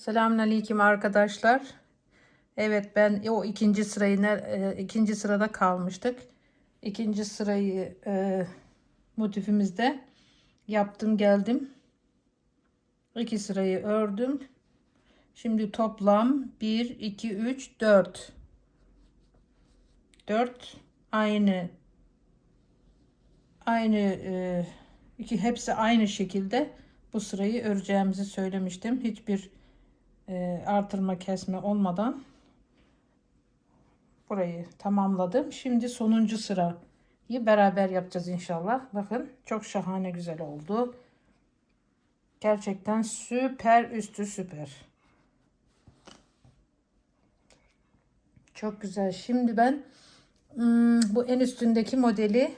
Selamünaleyküm arkadaşlar. Evet ben o ikinci sırayı e, ikinci sırada kalmıştık. İkinci sırayı e, motifimizde yaptım geldim. İki sırayı ördüm. Şimdi toplam 1 2 3 4 4 aynı aynı e, iki hepsi aynı şekilde bu sırayı öreceğimizi söylemiştim. Hiçbir e, artırma kesme olmadan burayı tamamladım. Şimdi sonuncu sırayı beraber yapacağız inşallah. Bakın çok şahane güzel oldu. Gerçekten süper üstü süper. Çok güzel. Şimdi ben hmm, bu en üstündeki modeli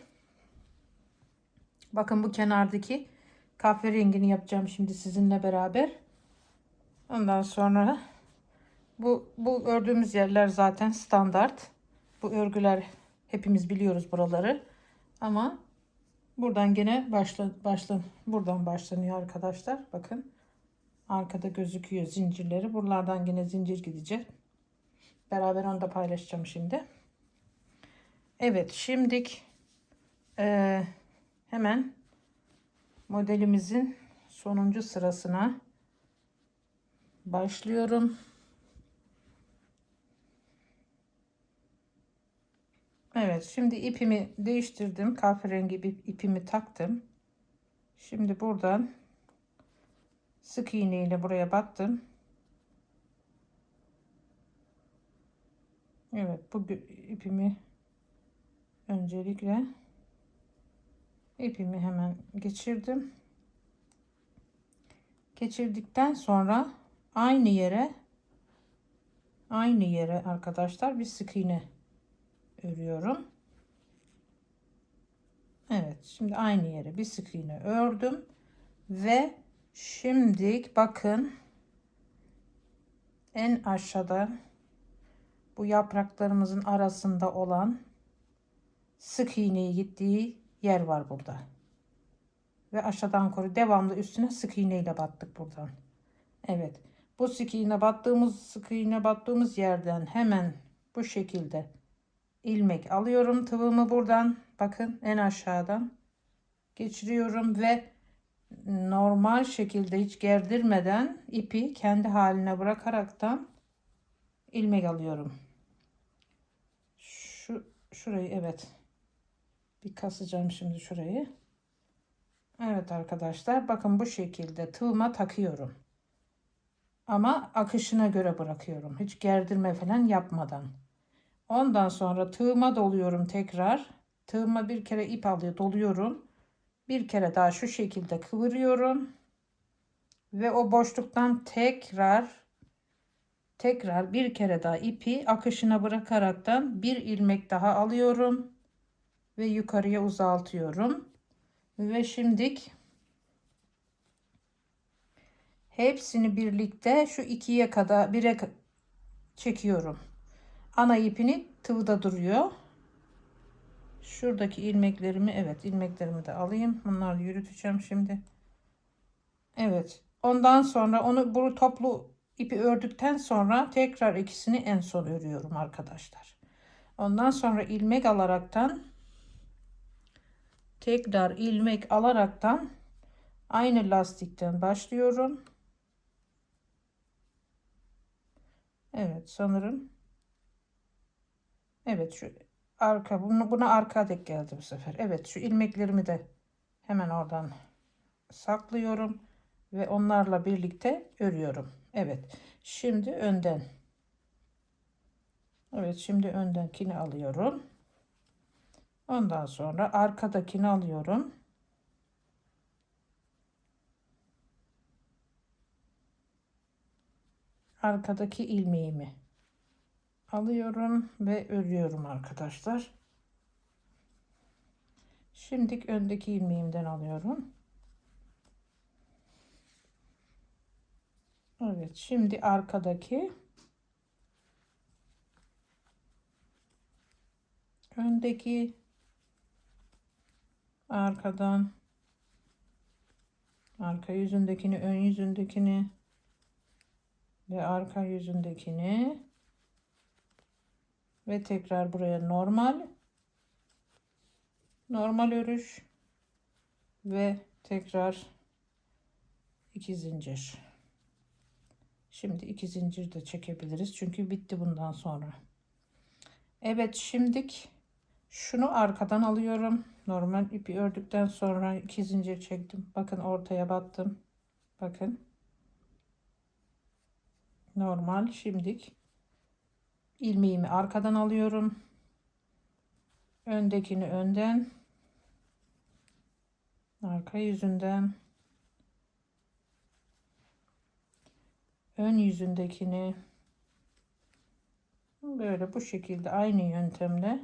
bakın bu kenardaki kahverengini yapacağım şimdi sizinle beraber. Ondan sonra bu bu ördüğümüz yerler zaten standart. Bu örgüler hepimiz biliyoruz buraları. Ama buradan gene başla başla buradan başlanıyor arkadaşlar. Bakın arkada gözüküyor zincirleri. Buralardan yine zincir gidecek. Beraber onu da paylaşacağım şimdi. Evet şimdik eee, hemen modelimizin sonuncu sırasına başlıyorum. Evet şimdi ipimi değiştirdim. Kahverengi bir ipimi taktım. Şimdi buradan sık iğne ile buraya battım. Evet bu ipimi öncelikle ipimi hemen geçirdim. Geçirdikten sonra aynı yere aynı yere arkadaşlar bir sık iğne örüyorum. Evet şimdi aynı yere bir sık iğne ördüm ve şimdi bakın en aşağıda bu yapraklarımızın arasında olan sık iğneyi gittiği yer var burada. Ve aşağıdan koru devamlı üstüne sık iğne ile battık buradan. Evet. Bu sık battığımız sık battığımız yerden hemen bu şekilde ilmek alıyorum tığımı buradan bakın en aşağıdan geçiriyorum ve normal şekilde hiç gerdirmeden ipi kendi haline bırakaraktan ilmek alıyorum. Şu şurayı evet. Bir kasacağım şimdi şurayı. Evet arkadaşlar bakın bu şekilde tığıma takıyorum. Ama akışına göre bırakıyorum. Hiç gerdirme falan yapmadan. Ondan sonra tığıma doluyorum tekrar. Tığıma bir kere ip alıyor doluyorum. Bir kere daha şu şekilde kıvırıyorum. Ve o boşluktan tekrar tekrar bir kere daha ipi akışına bırakaraktan bir ilmek daha alıyorum ve yukarıya uzaltıyorum. Ve şimdik hepsini birlikte şu ikiye kadar bire çekiyorum. Ana ipini tığda duruyor. Şuradaki ilmeklerimi evet ilmeklerimi de alayım. Bunları yürüteceğim şimdi. Evet. Ondan sonra onu bu toplu ipi ördükten sonra tekrar ikisini en son örüyorum arkadaşlar. Ondan sonra ilmek alaraktan tekrar ilmek alaraktan aynı lastikten başlıyorum. Evet sanırım. Evet şu arka bunu buna arka dek geldi bu sefer. Evet şu ilmeklerimi de hemen oradan saklıyorum ve onlarla birlikte örüyorum. Evet. Şimdi önden. Evet şimdi öndekini alıyorum. Ondan sonra arkadakini alıyorum. Arkadaki ilmeğimi alıyorum ve örüyorum arkadaşlar. Şimdi öndeki ilmeğimden alıyorum. Evet, şimdi arkadaki öndeki arkadan arka yüzündekini ön yüzündekini ve arka yüzündekini ve tekrar buraya normal normal örüş ve tekrar iki zincir. Şimdi iki zincir de çekebiliriz. Çünkü bitti bundan sonra. Evet şimdik şunu arkadan alıyorum. Normal ipi ördükten sonra iki zincir çektim. Bakın ortaya battım. Bakın. Normal şimdik ilmeğimi arkadan alıyorum. Öndekini önden. Arka yüzünden. Ön yüzündekini böyle bu şekilde aynı yöntemle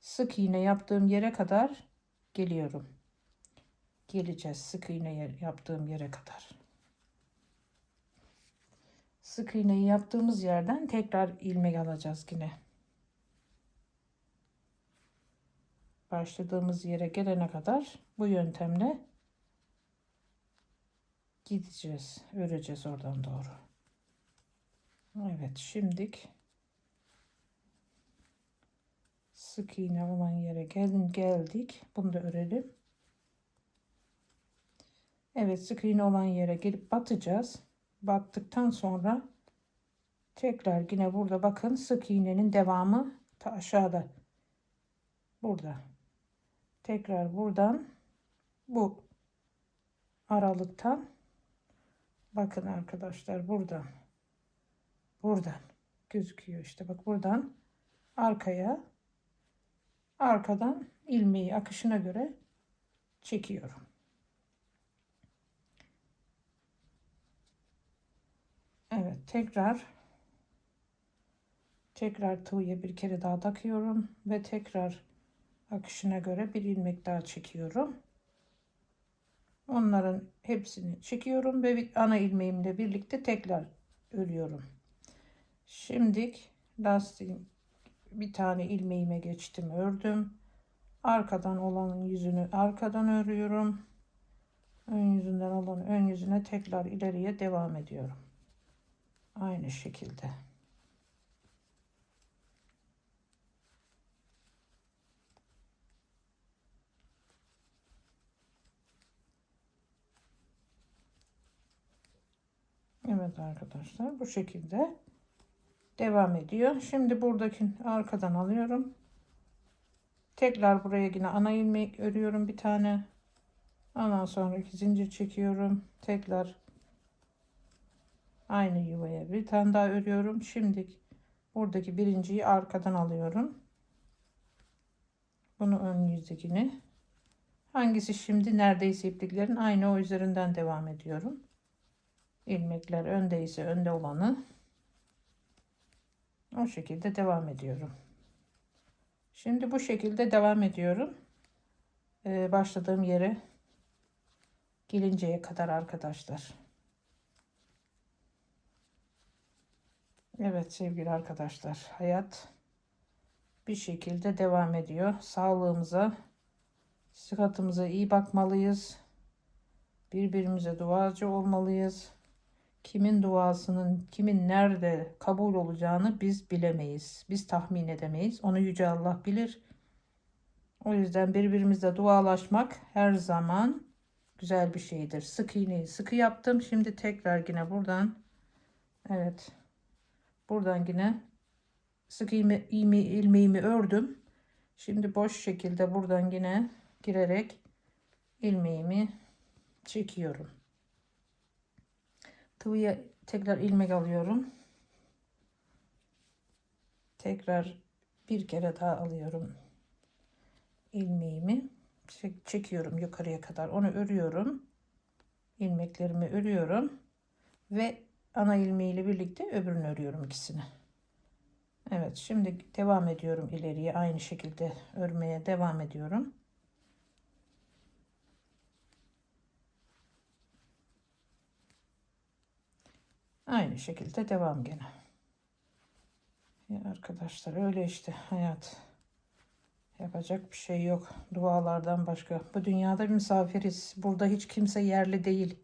sık iğne yaptığım yere kadar geliyorum. Geleceğiz sık iğne yaptığım yere kadar. Sık iğneyi yaptığımız yerden tekrar ilmek alacağız yine. Başladığımız yere gelene kadar bu yöntemle gideceğiz. Öreceğiz oradan doğru. Evet şimdik sık iğne olan yere gelin geldik. Bunu da örelim. Evet sık iğne olan yere gelip batacağız. Battıktan sonra tekrar yine burada bakın sık iğnenin devamı ta aşağıda. Burada. Tekrar buradan bu aralıktan bakın arkadaşlar buradan buradan gözüküyor işte bak buradan arkaya arkadan ilmeği akışına göre çekiyorum. Evet tekrar tekrar tığıya bir kere daha takıyorum ve tekrar akışına göre bir ilmek daha çekiyorum. Onların hepsini çekiyorum ve ana ilmeğimle birlikte tekrar örüyorum. Şimdilik lastiğin bir tane ilmeğime geçtim ördüm. Arkadan olanın yüzünü arkadan örüyorum. Ön yüzünden olan ön yüzüne tekrar ileriye devam ediyorum. Aynı şekilde. Evet arkadaşlar bu şekilde devam ediyor. Şimdi buradaki arkadan alıyorum. Tekrar buraya yine ana ilmek örüyorum bir tane. Ondan sonra iki zincir çekiyorum. Tekrar aynı yuvaya bir tane daha örüyorum. Şimdi buradaki birinciyi arkadan alıyorum. Bunu ön yüzdekini. Hangisi şimdi neredeyse ipliklerin aynı o üzerinden devam ediyorum. İlmekler öndeyse önde olanı o şekilde devam ediyorum. Şimdi bu şekilde devam ediyorum. Ee, başladığım yere gelinceye kadar arkadaşlar. Evet sevgili arkadaşlar hayat bir şekilde devam ediyor. Sağlığımıza, sıhhatımıza iyi bakmalıyız. Birbirimize duacı olmalıyız. Kimin duasının kimin nerede kabul olacağını biz bilemeyiz. Biz tahmin edemeyiz. Onu yüce Allah bilir. O yüzden birbirimizle dualaşmak her zaman güzel bir şeydir. Sık iğneyi sıkı yaptım. Şimdi tekrar yine buradan evet buradan yine sık ilme, ilme, ilmeğimi ördüm. Şimdi boş şekilde buradan yine girerek ilmeğimi çekiyorum. Tıvıya tekrar ilmek alıyorum. Tekrar bir kere daha alıyorum ilmeğimi. Çekiyorum yukarıya kadar. Onu örüyorum. ilmeklerimi örüyorum. Ve ana ilmeğiyle birlikte öbürünü örüyorum ikisini. Evet şimdi devam ediyorum ileriye aynı şekilde örmeye devam ediyorum. Aynı şekilde devam gene. Ya arkadaşlar öyle işte hayat. Yapacak bir şey yok. Dualardan başka. Bu dünyada misafiriz. Burada hiç kimse yerli değil.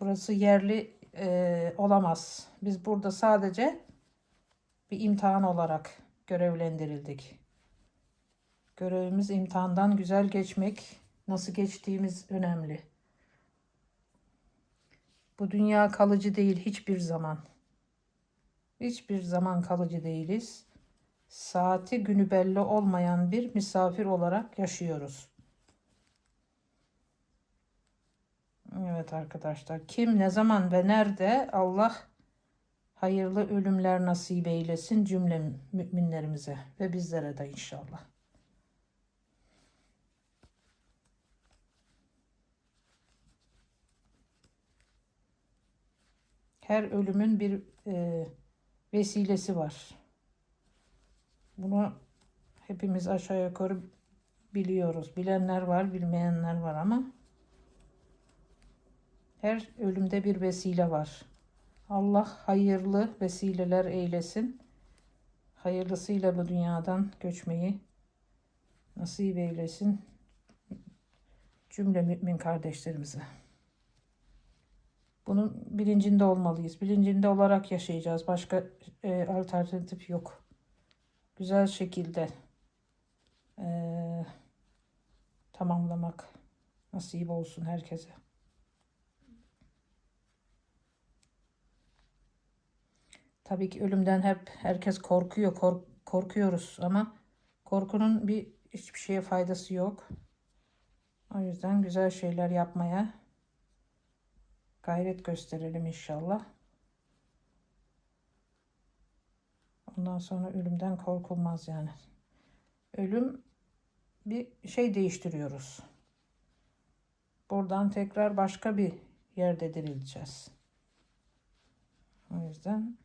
Burası yerli e, olamaz. Biz burada sadece bir imtihan olarak görevlendirildik. Görevimiz imtihandan güzel geçmek. Nasıl geçtiğimiz önemli. Bu dünya kalıcı değil hiçbir zaman. Hiçbir zaman kalıcı değiliz. Saati günü belli olmayan bir misafir olarak yaşıyoruz. Evet arkadaşlar kim ne zaman ve nerede Allah hayırlı ölümler nasip eylesin cümle müminlerimize ve bizlere de inşallah. Her ölümün bir e, vesilesi var. Bunu hepimiz aşağı yukarı biliyoruz. Bilenler var, bilmeyenler var ama her ölümde bir vesile var. Allah hayırlı vesileler eylesin. Hayırlısıyla bu dünyadan göçmeyi nasip eylesin cümle mümin kardeşlerimize. Bunun bilincinde olmalıyız. Bilincinde olarak yaşayacağız. Başka e, alternatif yok. Güzel şekilde e, tamamlamak nasip olsun herkese. Tabii ki ölümden hep herkes korkuyor, kork korkuyoruz ama korkunun bir hiçbir şeye faydası yok. O yüzden güzel şeyler yapmaya gayret gösterelim inşallah. Ondan sonra ölümden korkulmaz yani. Ölüm bir şey değiştiriyoruz. Buradan tekrar başka bir yerde dirileceğiz. O yüzden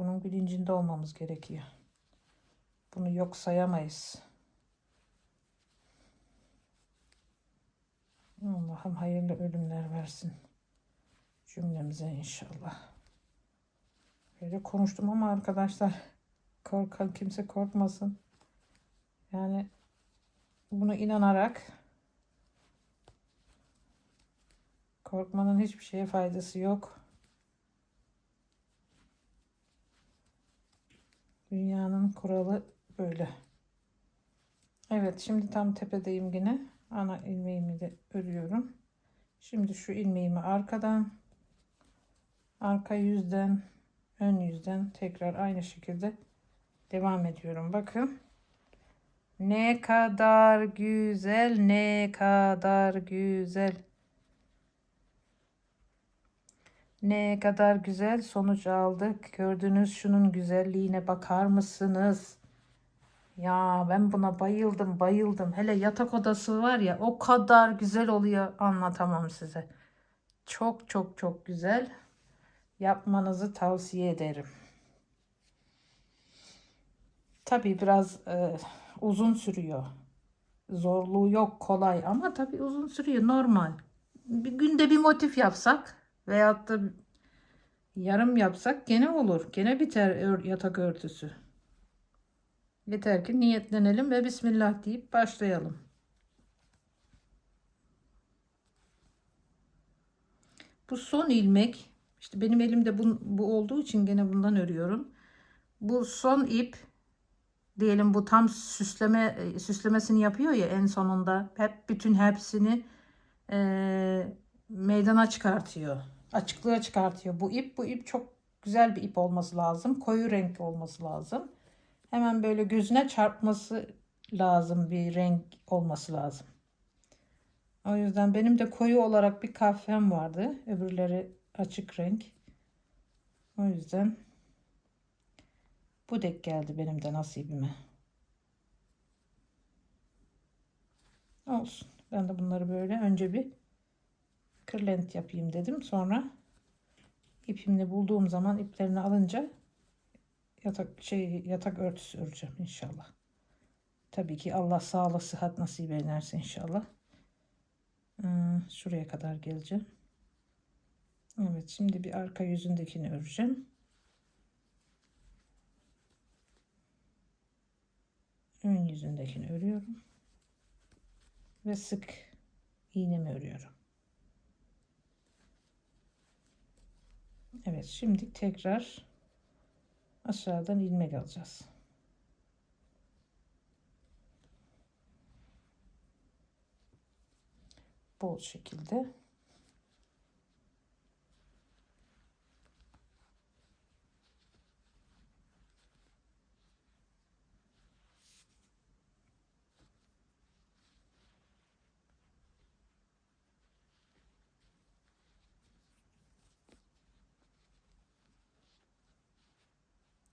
bunun bilincinde olmamız gerekiyor. Bunu yok sayamayız. Allah'ım hayırlı ölümler versin. Cümlemize inşallah. Böyle konuştum ama arkadaşlar korkan kimse korkmasın. Yani bunu inanarak korkmanın hiçbir şeye faydası yok. Dünyanın kuralı böyle. Evet şimdi tam tepedeyim yine. Ana ilmeğimi de örüyorum. Şimdi şu ilmeğimi arkadan arka yüzden ön yüzden tekrar aynı şekilde devam ediyorum. Bakın. Ne kadar güzel, ne kadar güzel. Ne kadar güzel sonuç aldık. Gördünüz şunun güzelliğine bakar mısınız? Ya ben buna bayıldım, bayıldım. Hele yatak odası var ya o kadar güzel oluyor anlatamam size. Çok çok çok güzel. Yapmanızı tavsiye ederim. Tabii biraz e, uzun sürüyor. Zorluğu yok kolay ama tabii uzun sürüyor normal. Bir günde bir motif yapsak veyahut da yarım yapsak gene olur. Gene biter yatak örtüsü. Yeter ki niyetlenelim ve Bismillah deyip başlayalım. Bu son ilmek işte benim elimde bu, bu olduğu için gene bundan örüyorum. Bu son ip diyelim bu tam süsleme süslemesini yapıyor ya en sonunda hep bütün hepsini e, meydana çıkartıyor. Açıklığa çıkartıyor bu ip. Bu ip çok güzel bir ip olması lazım. Koyu renk olması lazım. Hemen böyle gözüne çarpması lazım bir renk olması lazım. O yüzden benim de koyu olarak bir kahvem vardı. Öbürleri açık renk. O yüzden bu denk geldi benim de nasibime. Olsun. Ben de bunları böyle önce bir kırlent yapayım dedim. Sonra ipimle bulduğum zaman iplerini alınca yatak şey yatak örtüsü öreceğim inşallah. Tabii ki Allah sağlık sıhhat nasip ederse inşallah. Hmm, şuraya kadar geleceğim. Evet şimdi bir arka yüzündekini öreceğim. Ön yüzündekini örüyorum. Ve sık iğnemi örüyorum. Evet şimdi tekrar aşağıdan ilmek alacağız. Bol şekilde.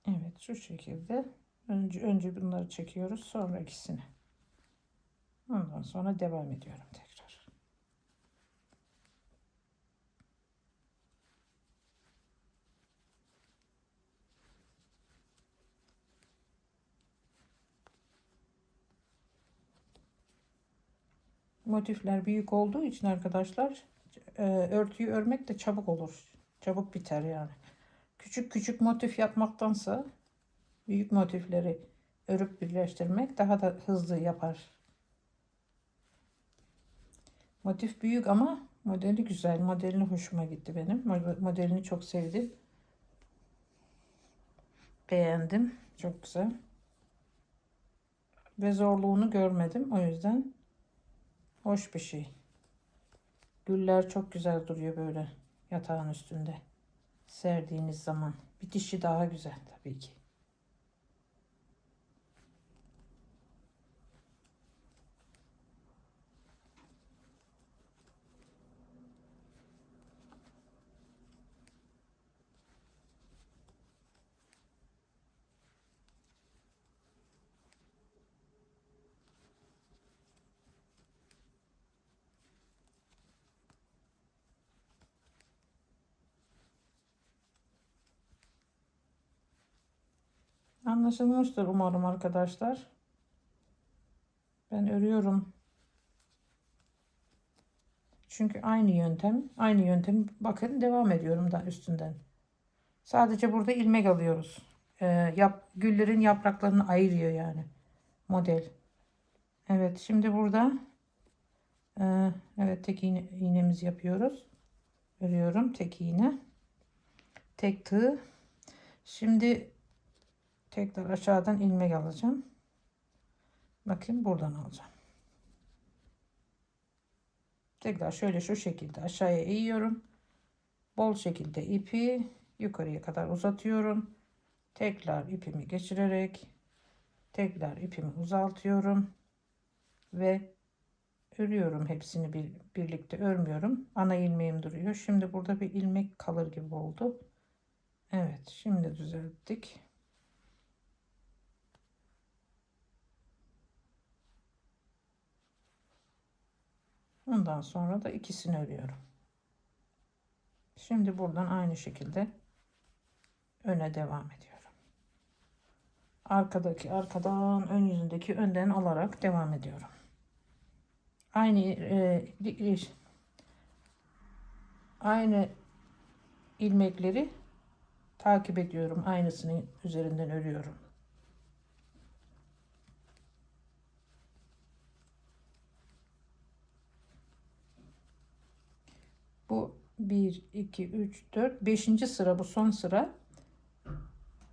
Evet şu şekilde önce önce bunları çekiyoruz sonra ikisini. Ondan sonra devam ediyorum tekrar. Motifler büyük olduğu için arkadaşlar e, örtüyü örmek de çabuk olur. Çabuk biter yani. Küçük küçük motif yapmaktansa büyük motifleri örüp birleştirmek daha da hızlı yapar. Motif büyük ama modeli güzel. Modelini hoşuma gitti benim. Modelini çok sevdim. Beğendim. Çok güzel. Ve zorluğunu görmedim. O yüzden hoş bir şey. Güller çok güzel duruyor böyle yatağın üstünde serdiğiniz zaman bitişi daha güzel tabii ki. Anlaşılmıştır umarım arkadaşlar. Ben örüyorum. Çünkü aynı yöntem, aynı yöntem bakın devam ediyorum da üstünden. Sadece burada ilmek alıyoruz. Ee, yap, güllerin yapraklarını ayırıyor yani model. Evet şimdi burada e, evet tek iğne, iğnemizi yapıyoruz. Örüyorum tek iğne. Tek tığ. Şimdi tekrar aşağıdan ilmek alacağım. Bakın buradan alacağım. Tekrar şöyle şu şekilde aşağıya eğiyorum. Bol şekilde ipi yukarıya kadar uzatıyorum. Tekrar ipimi geçirerek tekrar ipimi uzaltıyorum ve örüyorum hepsini bir, birlikte örmüyorum. Ana ilmeğim duruyor. Şimdi burada bir ilmek kalır gibi oldu. Evet, şimdi düzelttik. Ondan sonra da ikisini örüyorum. Şimdi buradan aynı şekilde öne devam ediyorum. Arkadaki arkadan ön yüzündeki önden alarak devam ediyorum. Aynı e, e aynı ilmekleri takip ediyorum. Aynısını üzerinden örüyorum. Bu 1, 2, 3, 4, 5. sıra bu son sıra.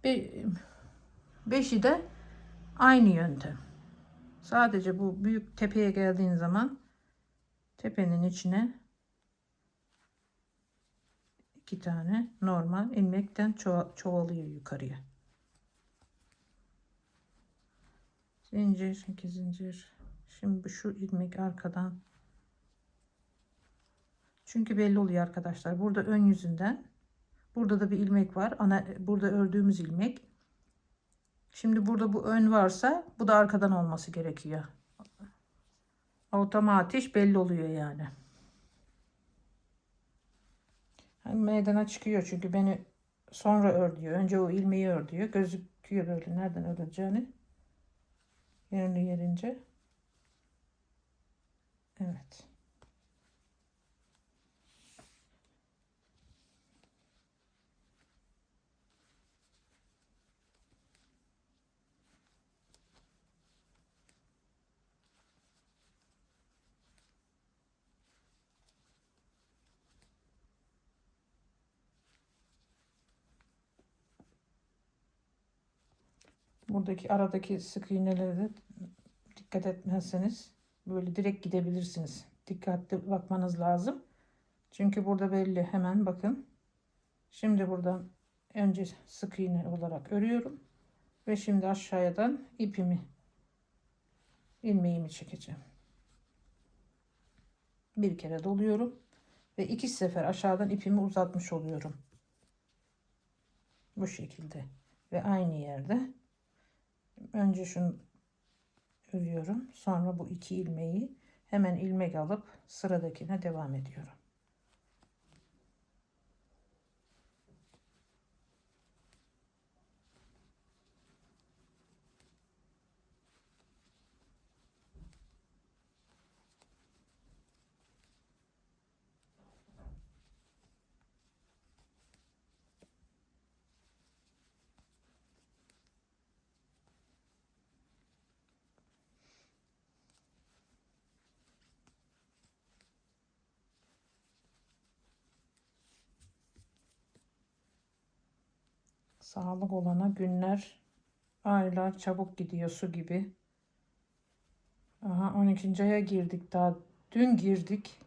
Be beşi de aynı yöntem. Sadece bu büyük tepeye geldiğin zaman tepenin içine iki tane normal ilmekten ço çoğalıyor yukarıya. Zincir, iki zincir. Şimdi şu ilmek arkadan çünkü belli oluyor arkadaşlar. Burada ön yüzünden. Burada da bir ilmek var. Ana burada ördüğümüz ilmek. Şimdi burada bu ön varsa bu da arkadan olması gerekiyor. Otomatik belli oluyor yani. yani. Meydana çıkıyor çünkü beni sonra ör diyor. Önce o ilmeği ör diyor. Gözüküyor böyle nereden öreceğini. Yerini yerince. Evet. Buradaki aradaki sık iğnelere de dikkat etmezseniz böyle direkt gidebilirsiniz. Dikkatli bakmanız lazım. Çünkü burada belli hemen bakın. Şimdi buradan önce sık iğne olarak örüyorum. Ve şimdi aşağıdan ipimi ilmeğimi çekeceğim. Bir kere doluyorum ve iki sefer aşağıdan ipimi uzatmış oluyorum. Bu şekilde ve aynı yerde önce şunu örüyorum. Sonra bu iki ilmeği hemen ilmek alıp sıradakine devam ediyorum. Sağlık olana günler, aylar çabuk gidiyor su gibi. Aha 12. aya girdik daha dün girdik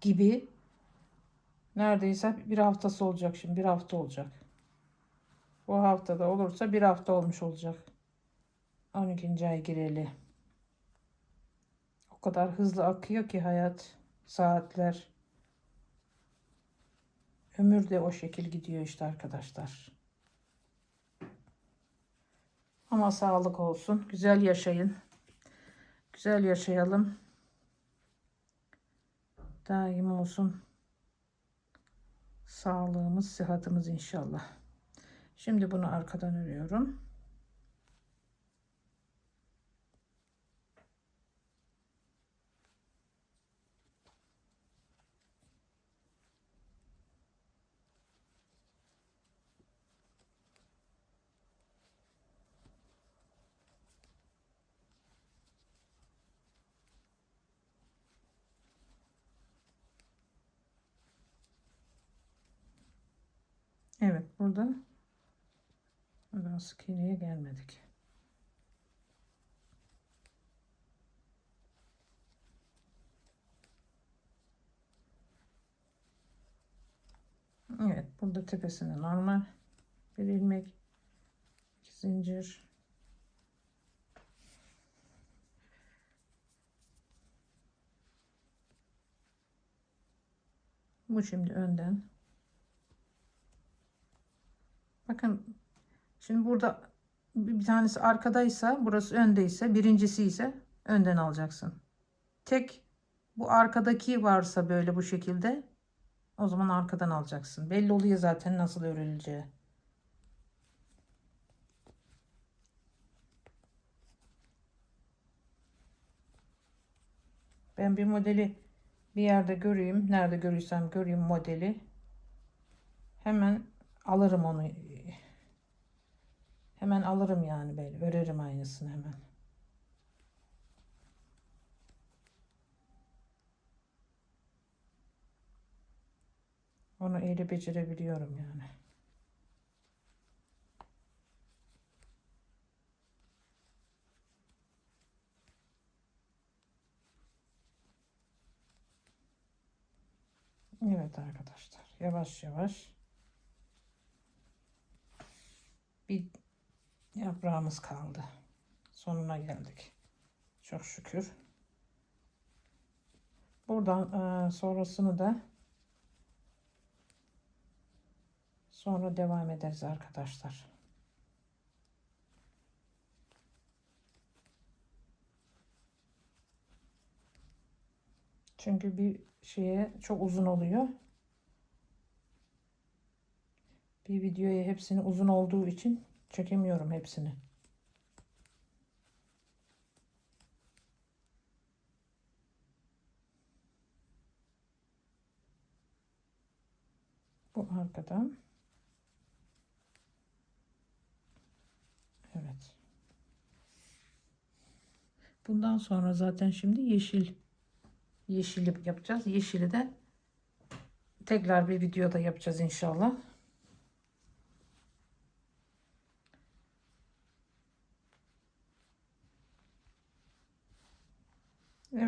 gibi. Neredeyse bir haftası olacak şimdi bir hafta olacak. Bu haftada olursa bir hafta olmuş olacak. 12. ay gireli. O kadar hızlı akıyor ki hayat, saatler. Ömür de o şekil gidiyor işte arkadaşlar. Ama sağlık olsun. Güzel yaşayın. Güzel yaşayalım. Daim olsun. Sağlığımız, sıhhatimiz inşallah. Şimdi bunu arkadan örüyorum. Evet burada buradan iğneye gelmedik. Evet burada tepesinde normal bir ilmek iki zincir bu şimdi önden Bakın şimdi burada bir tanesi arkadaysa burası öndeyse birincisi ise önden alacaksın. Tek bu arkadaki varsa böyle bu şekilde o zaman arkadan alacaksın. Belli oluyor zaten nasıl örüleceği. Ben bir modeli bir yerde göreyim. Nerede görürsem göreyim modeli. Hemen alırım onu. Hemen alırım yani böyle. Örerim aynısını hemen. Onu eli becerebiliyorum yani. Evet arkadaşlar. Yavaş yavaş bir yaprağımız kaldı. Sonuna geldik. Çok şükür. Buradan e, sonrasını da sonra devam ederiz arkadaşlar. Çünkü bir şeye çok uzun oluyor. Bir videoya hepsini uzun olduğu için çekemiyorum hepsini. Bu arkadan. Evet. Bundan sonra zaten şimdi yeşil yeşili yapacağız. Yeşili de tekrar bir videoda yapacağız inşallah.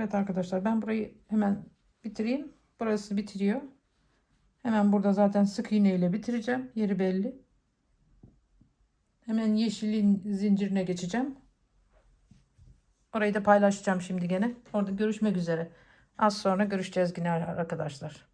Evet arkadaşlar ben burayı hemen bitireyim. Burası bitiriyor. Hemen burada zaten sık iğne ile bitireceğim. Yeri belli. Hemen yeşilin zincirine geçeceğim. Orayı da paylaşacağım şimdi gene. Orada görüşmek üzere. Az sonra görüşeceğiz yine arkadaşlar.